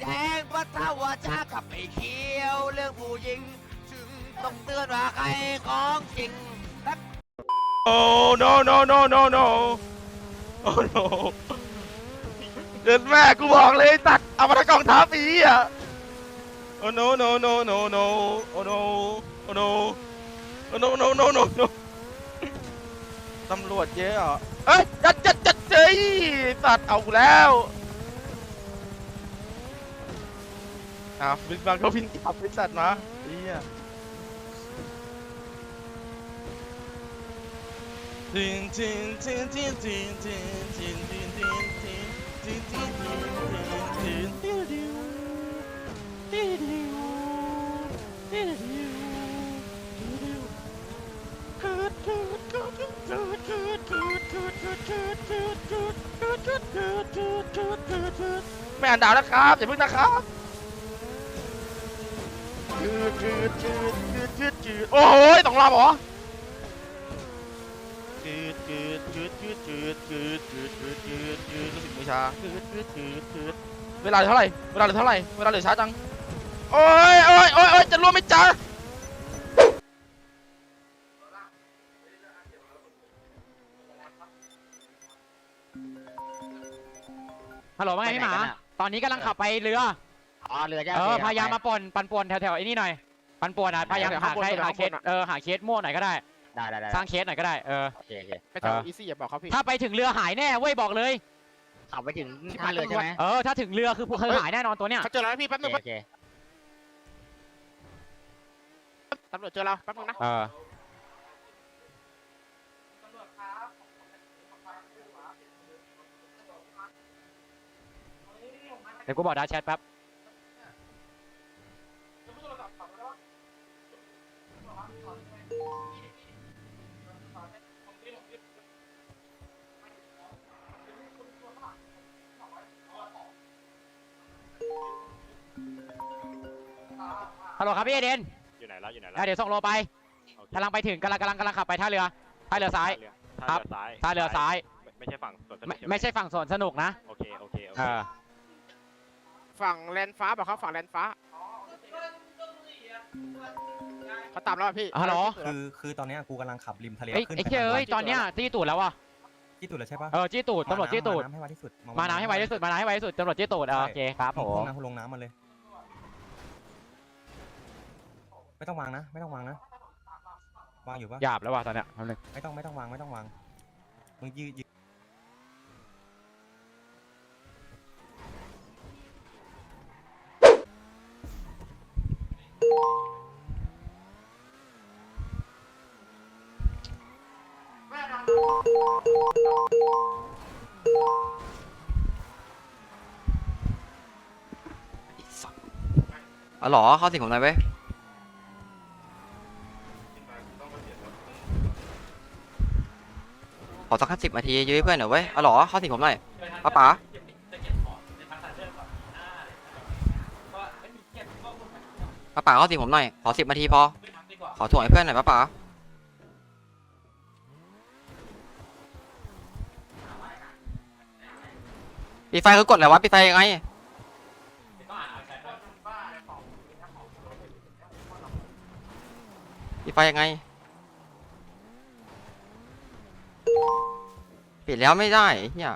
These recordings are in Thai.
แดงเพราะถ้าว่าชากับไอ้เขียวเรื่องผู้หญิงจึงต้องเตือนว่าใครของจริงโอ้ no no no no no โอ้ no เดินแม่กูบอกเลยตัดเอามาทางกองทัพอีอะโอ้ no no no no no โอ้ no โอ้ no โอ้ no no no no no ตำรวจเยอะเหรอเอ้ยจัดจัดจัดเจ๊ยตัดเอากูแล้ว อะบินบางเขาพินกลับไปตัดมาเฮียทิ้งทิ้งทิ้งทิ้งทิ้งทิ้งทิ้งทิ้งทิ้งทิ้งทิ้งทิ้งทิ้งทิ้งทิ้งติ้วดิวติ้วดิวติ้วดิวติ้วดิวคืดคืดคืดคืดคืดคืดคืดคืดคืดคืดคืดคืดคืดคืดคืดคืดคืดคืดไม่อ่านดาวนะครับอย่าเพิ่งนะครับ คืดคืดคืดคืดคืดคืดโอ้โหต้องรอเหรอจืดจืดจืดจืดจืดจืดจืดจืดจืดจืดรู้สึกมือชาจืดจืดจืดจืดเวลาเหลือเท่าไหร่เวลาเหลือเท่าไหร่เวลาเหลือช้าจังโอ้ยโอ้ยโอ้ยโอ้ยจะร่วมไหมจ๊ะฮัลโหลว่าไงพี่หมา ตอนนี้กำลังขับไปเรือ อ๋อเรือจ้าเออพยายามมาป่นปันป่วนแถวๆไอ้นี่หน่อยปันป่วนอะพยายามหาใครหาเคสเออหาเคสมั่วหน่อยก็ได้ได้ได้ได้สร้างเคสหน่อยก็ได้เออโอเคโอเคไปทางอีซี่อย่าบอกเขาพี่ถ้าไปถึงเรือหายแน่เว้ยบอกเลยขับไปถึงท่าเรือใช่ไหมเออถ้าถึงเรือคือพวกเธอหายแน่นอนตัวเนี้ยเขาเจอแล้วนะพี่แป๊บโอนึงเคโอเคตำรวจเจอเราแป๊บนึงนะเออเดี๋ยวกูบอกดาแชทแป๊บ ฮัลโหลครับพี่เอเดนอยู่ไหนแล้วอยู่ไหนแล้อะวเดี๋ยวส่งโลไปโอเคกำลังไปถึงกำลังกำลังกำลังขับไปท่าเรือท่าเรือซ้ายท่าครับเรือซ้ายท่าเรือซ้ายไม่ไม่ใช่ฝั่งสวนสนุไม่กใช่ไหมไม่ใช่ฝั่งสวนสนุกนะโอเคโอเคโอเอเคอฝั่งแลนฟ้าบอกเขาฝั่งแลนฟ้าเขาตามแล้วอะพี่ฮัลโหลคือคือตอนเนี้ยกูกำลังขับริมทะเลเอ้ยขึ้นไอ้ไปเจ้ยทางเอ้ยตอนเนี้ยจี้ตูดแล้วว่ะที่ตุดแล้วใช่ปะเออจี้ตูดตำรวจจี้ตูดมาน้ำให้ไวที่สุดมาน้ำให้ไวที่สุดมาน้ำให้ไวที่สุดตำรวจจี้ตูดเออโอเคครับผลมงน้ำลงน้ำมาเลย ไม่ต้องวางนะ ไม่ต้องวางนะ วางอยู่ปะหยาบแล้วว่ะตอนเนี้ยแป๊บนึงไม่ต้องไม่ต้องวางไม่ต้องวาง มึงยืดยืดอ๋อเหรอเข้าสิงผมหน่อยเว้ยขอ สิบนาทียื้อเพื่อนหน่อยเว้ยอ๋อหรอเข้าสิผมหน่อยป้าป๋าป้าป๋าเข้าสิผมหน่อย ขอสิบนาทีพอ ขอถ่วงให้เพื่อนหน่อยป้าป๋าปิดไฟคือกดอะไรวะปิดไฟยังไงปิดไฟยังไง ปิดแล้วไม่ได้เนี่ย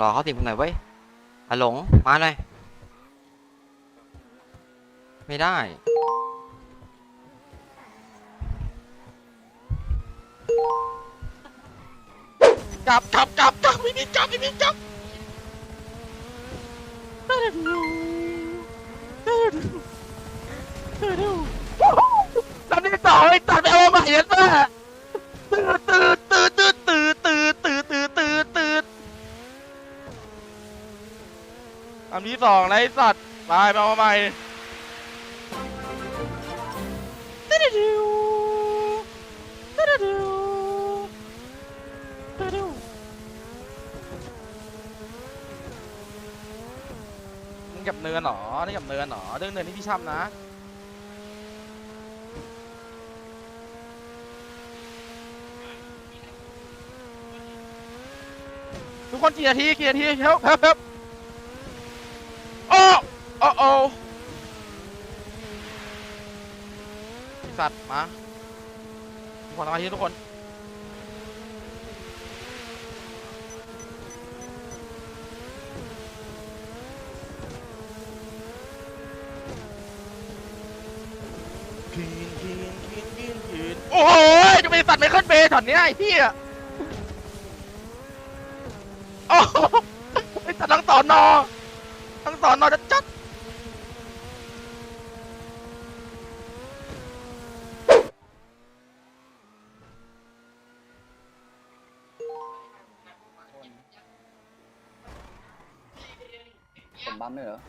รอเขาติดตรงไหนไว้อะหลง มาเลย ไม่ได้ จับจับจับจับไม่มีจับไม่มีจับ ลำที่สองไอ้ตัดไปเอาใหม่ยันแม่ตื่นตื่นตื่นตื่นตื่นตื่นตื่นตื่นตื่นลำที่สองนะไอ้สัตว์ไปไปเอาใหม่ เนินหรอเล่นกับเนินหรอเรื่องเนินที่พี่ช่ำนะทุกคนกี่นาทีกี่นาทีเฮ้ยเฮ้ยเฮ้ยโอ้โอ้โอ้สัตว์มาขอสมาธิทุกคน สัตว์ไมเคิลเบย์ช็อตเนี้ยไอ้เหี้ยโอ้โหไอ้สัตว์ทั้งสอนอทั้งสอนอจะจัดผมบัมเลยเหรอ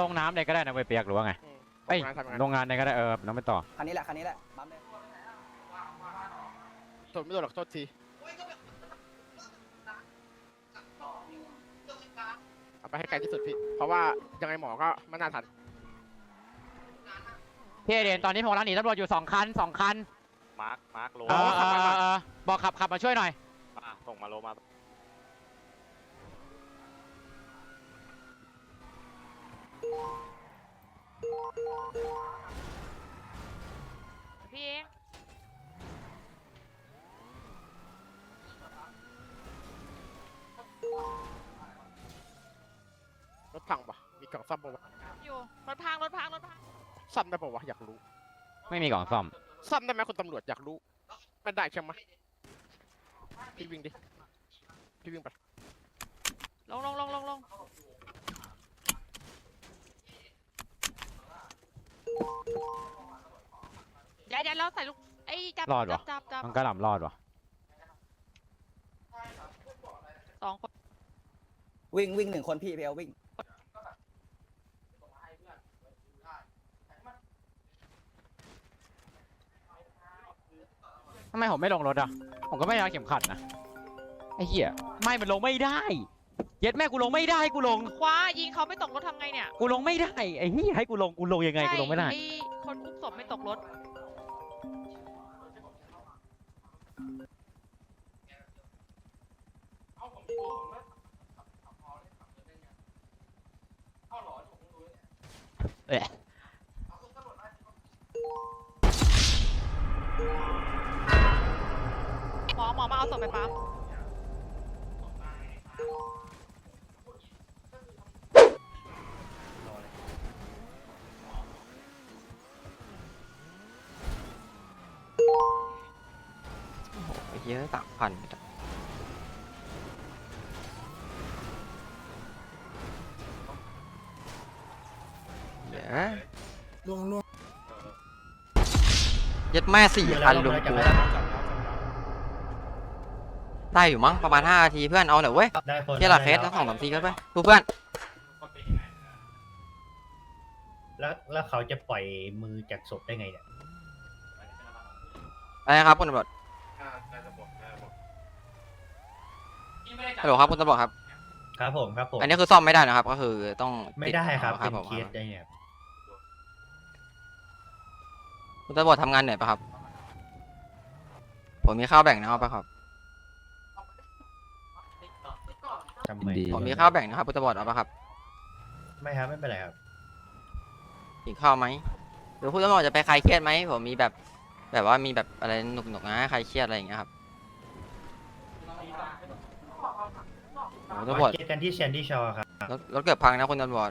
ลงน้ำเลยก็ได้นะเว้ยเปียกหรือว่าไงอืมเอ้ยทำงานทำงานโรงงานเลยก็ได้เออน้องไปต่อ คันนี้แหละคันนี้แหละบัมเลย โทษไม่โดนหรอกโทษทีเอาไปให้ไกลที่สุดพี่ เพราะว่ายังไงหมอก็ไม่น่าทันพี่เอเดนตอนนี้ผมกำลังหนีตำรวจอยู่สองคันสองคันมาร์คมาร์คโลเออเออเออเออบอกขับขับมาช่วยหน่อยอะส่งมาโลมาพี่เอง กล่องซ่อมปะวะอยู่รถพังรถพังรถพังซ่อมได้ปะวะอยากรู้ไม่มีกล่องซ่อม ซ่อมได้ไหมคุณตำรวจอยากรู้ไม่ได้ใช่ไหมพี่วิ่งดิพี่วิ่งไปลงลงลงลงลงเดี๋ยวเดี๋ยวเราใส่ลูกไอ้จับรอดจัวะบจับจับมันกระหล่ำรอดวะสองคนวิ่งวิ่งหนึ่งคนพี่เพลวิ่ง ทำไมผมไม่ลงรถอะ ผมก็ไม่ได้เอาเข็มขัดนะ ไอ้เหี้ย ไม่มันลงไม่ได้ เย็ดแม่กูลงไม่ได้กูลง คว้ายิงเขาไม่ตกรถทำไงเนี่ยกูลงไม่ได้ ไอ้เหี้ยให้กูลงกูลงยังไงกูลงไม่ได้ ใช่อ้คนคุกศพไม่ตกรถ เอ๊ะ ไอ้เหี้ยสามพันเดี๋ยวล่วงล่วงยัดแม่สี่พันลุงกูได้อยู่มั้งประมาณห้านาทีเพื่อนเอาหน่อยเว้ยได้คนเที่ยละเคสแล้วสองสามทีก็ไปดูเพื่อนแล้วแล้วเขาจะปล่อยมือจากศพได้ไงเนี่ยอะไรนะครับคุณตำรวจ ฮัลโหลครับคุณตำรวจครับ ครับผมครับผม อันนี้คือซ่อมไม่ได้นะครับ ก็คือต้องไม่ติได้ครับครัเป็นผมเคสได้เนี่ยคุณตำรวจทำงานเหนื่อยปะครับ ผมมีข้าวแบ่งนะเอาปะครับ ทำไมผมมีข้าวแบ่งนะครับคุณตำรวจเอาปะครับ ไม่ครับไม่เป็นไรครับ กินข้าวไหมหรือคุณตำรวจจะไปคลายเครียดไหมผมมีแบบ แบบว่ามีแบบอะไรหนุกๆนะให้คลายเครียดอะไรอย่างเงี้ยครับโอ้โหตำรวจเจอกันที่แซนดี้ชอครับ รถรถเกือบพังนะคุณตำรวจ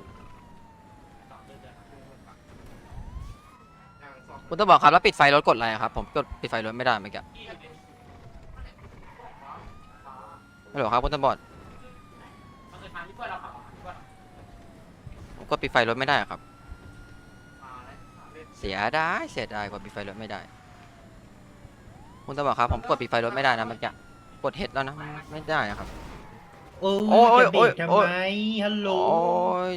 คุณตำรวจครับแล้วปิดไฟรถกดอะไรอะครับผมกดปิดไฟรถไม่ได้เมื่อกี้ฮัลโหลครับคุณตำรวจผมกดปิดไฟรถไม่ได้อะครับ เสียดายเสียดายกดปิดไฟรถไม่ได้ คุณตำรวจครับผมกดปิดไฟรถไม่ได้นะเมื่อกี้กดเฮดแล้วนะไม่ได้อะครับ โอ้โอ้ยจะเบรกโอ้ยทำไมฮัลโหลโอ้ย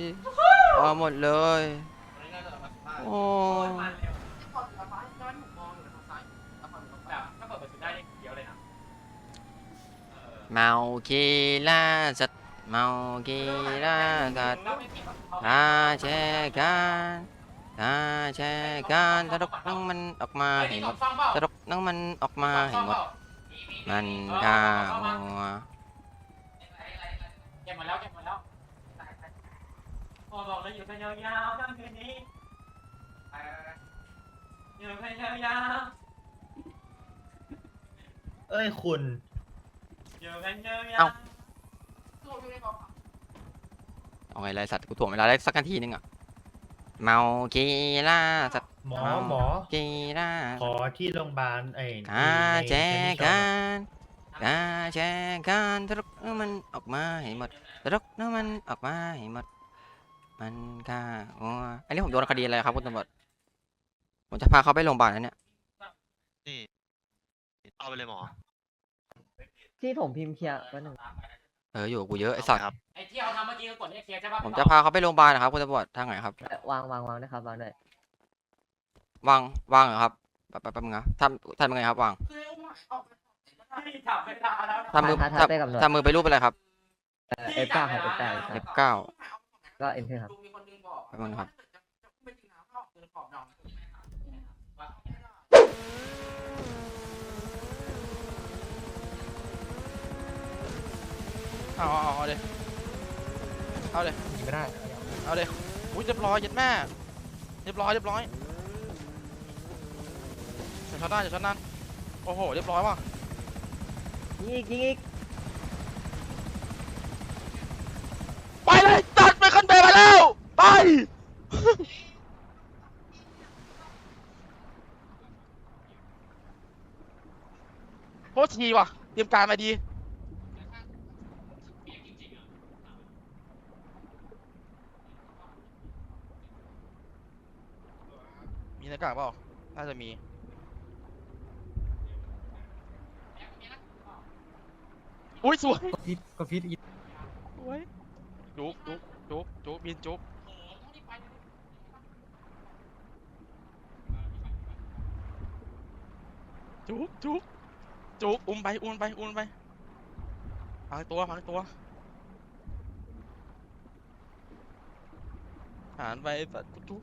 เอาหมดเลย โอ้ยเมาคีล่าสัตว์เมาคีล่าสัตว์ตาแช่กัน ข้าแช่การสตลกนั่งมันออกมาให้หมดสตลกนั่งมันออกมาให้หมด มันข้าหัวเก็บหมดแล้วเกมดแล้วพอบอกเลยอยู่กันยาวๆตั้งคืนนี้อยู่กันยาวๆเอ้ยคุณอยู่กันยาวๆเอาไงไรสัตว์กูถ่วงเวลาได้สักนาทีนึงอะ เมากีลาสัตหมอหมอ กีลาขอที่โรงพยาบาลไอ้กาแจกันกาแจกันทรุกน้ำมันออกมาให้หมดทรุกน้ำมันออกมาให้หมด มันกาโอ้อันนี้ผมโดนคดีอะไรครับคุณตำรวจผมจะพาเขาไปโรงพยาบาลนะเนี่ยนี่เอาไปเลยหมอที่ผมพิมพ์เคลียร์ไว้หนึ่ง เอออยู่กูเยอะไอสัตว์ไอ้ที่เราทำเมื่อกี้ก็กดเรียกเคลียร์ใช่ปะผมจะพาเขาไปโรงพยาบาลนะครับคุณตำรวจทางไหนครับวางวางวางด้ครับวางด้วย วางวางเหรอครับแป๊บแป๊บแป๊บนึงทำทำยังไงครับวางทำมือทำไปกับหน่วย ทำมือไปรูปอะไรครับ เอ่อ F9 ครับ F9 ครับ F9 ก็ Enter ครับ มีคนนึอครับ จะไม่งนะเขาออกเดิน เอาเอาเอาเลยเอาเลยหนีไม่ได้เอาเดี๋ยวอุ้ยเรียบร้อยยัดแม่เรียบร้อยเรียบร้อยเดี๋ยวชัอได้เดี๋ยวช็อตหน้โอ้โหเรียบร้อยว่ะยิงอีกยิงอีกไปเลยตัดไปคันเบรไปแล้วไปโคตรดีว่ะเตรียมการมาดี กากเปล่าน่าจะมี อุ้ยสวยกระพิษกระพิษอีกสวยจุ๊บจุ๊บจุ๊บจุ๊บบินจุ๊บจุ๊บจุ๊บจุ๊บอุ้มไปอุ้มไปอุ้มไปพังตัวพังตัวหันไปสัตว์จุก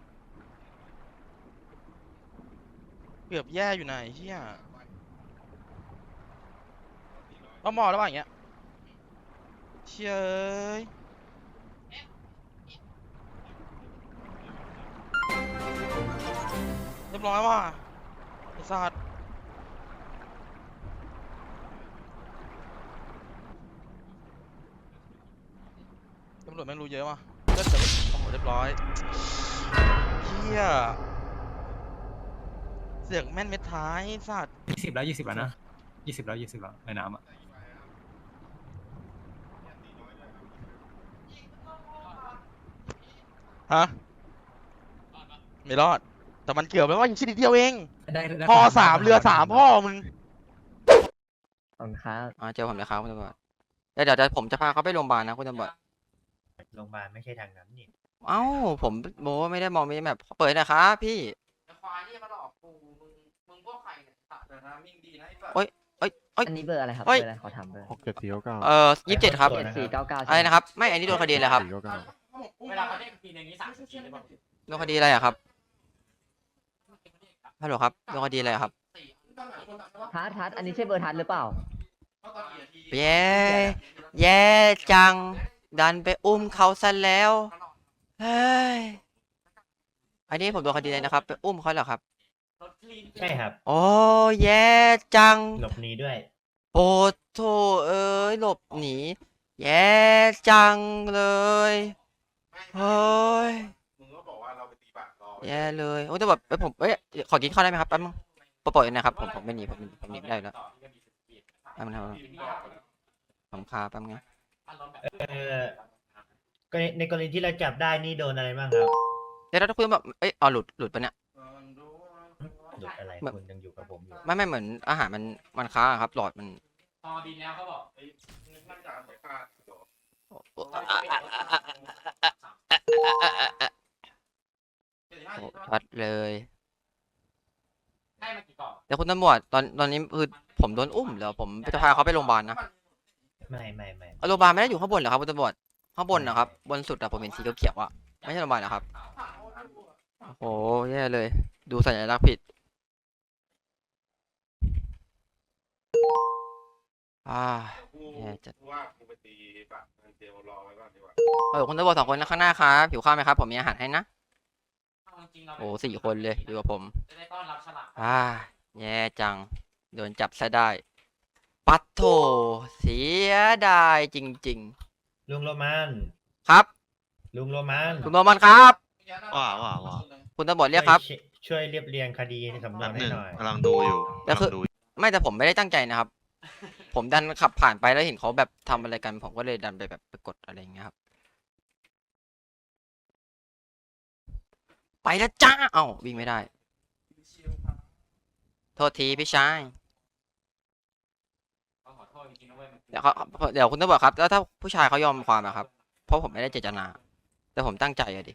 กือบแย่อยู่ไหนะไอ้เหี้ยต้องมอแล้วว่ะอย่างเงี้ยเชยเอ้ยเรียบร้อยว่ะไอ้สัตว์ตำรวจแม่งรู้เยอะว่ะเลือดจะโอ้โหเรียบร้อยเฮีย สือกแม่นเม็ดท้ายไอ้สัตว์ยี่สิบแล้วยี่สิบแล้วนะยี่สิบแล้วยี่สิบแล้วในน้ำอะฮะไม่รอด แต่มันเกือบแล้วว่ายิงชิ้นเดียวเอง ได้ได้พอสามเรือสามพ่อมึงขอบคุณครับอ่าเจอผมเลยครับคุณตำรวจเดี๋ยวเดี๋ยวจะผมจะพาเขาไปโรงพยาบาลนะคุณตำรวจโรงพยาบาลไม่ใช่ทางนั้นนี่เอ้าผมโมไม่ได้มองไม่ได้แบบเปิดนะครับพี่ควายนี่มาหลอกกูมึงมึงพ วกใครเนี่ยแต่นะมิ่งดีนะไอ้สัตว์เอ้ยเอ้ยเอ้ยอันนี้เบอร์อะไรครับเฮ้เบอย ร์อะไรขอถามเบอร์หกเจ็ดสี่เก้าเก้าเอ่อยี่สิบเจ็ดครับ เจ็ดสี่เก้าเก้าอะไรนะครับ ไม่ อันนี้โดนคดีอะไรครับ สี่เก้าเก้าเวลาเขาเด้งทีนึงนี้สามสิบทีเลยบอกโดนคดีอะไรอะครับ ฮัลโหลครับ โดนคดีอะไรอะครับ ทัดทัดอันนี้ใช่เบอร์ทัดหรือเปล่าแย่แย่จัง ดันไปอุ้มเขาซะแล้ว เฮ้ย อันนี้ผมโดนคดีอะไรนะครับ ไปอุ้มเขาเหรอครับ ใช่ครับโอ้แย่จัง หลบหนีด้วย โอ้โถเอ้ยหลบหนี แย่จังเลย เฮ้ยแย่เลยโอ้แต่แบบเอ้ยผมเอ้ยขอกินข้าวได้ไหมครับแป๊บนึงปล่อยๆนะครับผมผมไม่หนีผมผมหนีไม่ได้อยู่แล้วแป๊บนึงครับผมคาแป๊บนึงเออก็ในในกรณีที่เราจับได้นี่โดนอะไรบ้างครับ เดี๋ยวเราต้องคุยแบบเอ้ยอ๋อหลุดหลุดปะเนี่ยผ หลุดอะไรแบบคุณยังอยู่กับผมอยู่ไม่ไม่เหมือนอาหารมันมันค้างอะครับหลอดมันพอบินแล้วเขาบอกโอ้ชัดเลยให้มากี่กล่องเดี๋ยวคุณตำรวจตอนตอนนี้คือผมโดนอุ้มเดี๋ยวผมจะพาเขาไปโรงพยาบาลนะไม่ไม่ไม่เอาโรงพยาบาลไม่ได้อยู่ข้างบนเหรอครับคุณตำรวจข้างบนนะครับ บนสุดอะผมเห็นสีเขียวๆอะไม่ใช่โรงพยาบาลนะครับโอ้โหแย่เลย ดูสัญลักษณ์ผิด อ่าแย่จัดว่ากูไปตีปะเจลรอไว้ก่อนดีกว่าเออคุณตำรวจสองคนนะข้างหน้าครับผิวข้าวไหมครับ ผมมีอาหารให้นะเอาจริงๆเราโอ้สี่คนเลยอยู่กับผมจะได้ต้อนรับฉลากอ่าแย่จัง โดนจับซะได้ ปัดโถเสียดายจริงลุงโรมันๆครับ ลุงโรมันคุณโรมันครับว่าว่าว่าคุณตำรวจเรียกครับช่วยช่วยเรียบเรียงคดีในสำนวแป๊นบหให้นึ่งหน่อยกำลังดูอยู่แล้วคือกำลังดู ไม่แต่ผมไม่ได้ตั้งใจนะครับ ผมดันขับผ่านไปแล้วเห็นเขาแบบทำอะไรกัน ผมก็เลยดันไปแบบไปกดอะไรอย่างเงี้ยครับ ไปแล้วจ้า เอ้าวิ่งไม่ได้ โทษทีพี่ชายขอโทษจริงๆนะเว้ยเดี๋ยวเขาเดี๋ยวคุณตำรวจครับ แล้วถ้าผู้ชายเขายอมความอะครับ เพราะผมไม่ได้เจตนา แต่ผมตั้งใจอะดิ